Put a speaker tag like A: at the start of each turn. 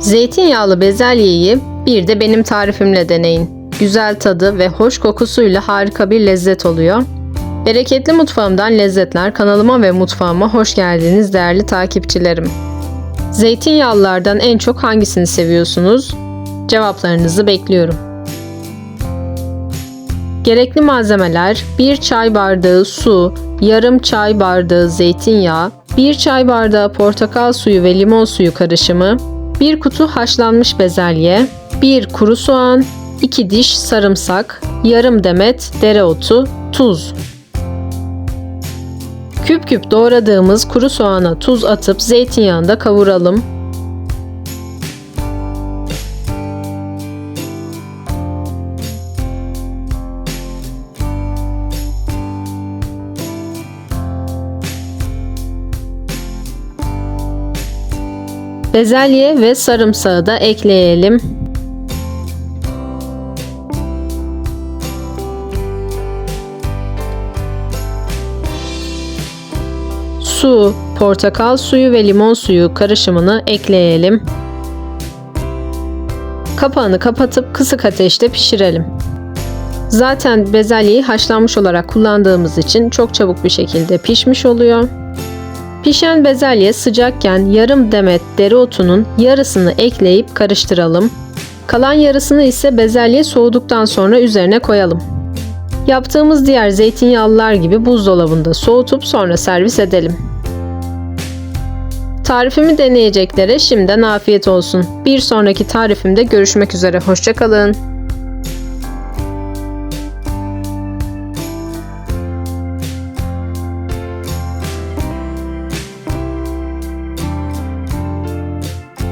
A: Zeytinyağlı bezelyeyi bir de benim tarifimle deneyin. Güzel tadı ve hoş kokusuyla harika bir lezzet oluyor. Bereketli Mutfağımdan Lezzetler kanalıma ve mutfağıma hoş geldiniz değerli takipçilerim. Zeytinyağlılardan en çok hangisini seviyorsunuz? Cevaplarınızı bekliyorum. Gerekli malzemeler 1 çay bardağı su, yarım çay bardağı zeytinyağı, 1 çay bardağı portakal suyu ve limon suyu karışımı, 1 kutu haşlanmış bezelye, 1 kuru soğan, 2 diş sarımsak, yarım demet dereotu, tuz. Küp küp doğradığımız kuru soğana tuz atıp zeytinyağında kavuralım. Bezelye ve sarımsağı da ekleyelim. Su, portakal suyu ve limon suyu karışımını ekleyelim. Kapağını kapatıp kısık ateşte pişirelim. Zaten bezelyeyi haşlanmış olarak kullandığımız için çok çabuk bir şekilde pişmiş oluyor. Pişen bezelye sıcakken yarım demet dereotunun yarısını ekleyip karıştıralım. Kalan yarısını ise bezelye soğuduktan sonra üzerine koyalım. Yaptığımız diğer zeytinyağlılar gibi buzdolabında soğutup sonra servis edelim. Tarifimi deneyeceklere şimdiden afiyet olsun. Bir sonraki tarifimde görüşmek üzere. Hoşçakalın.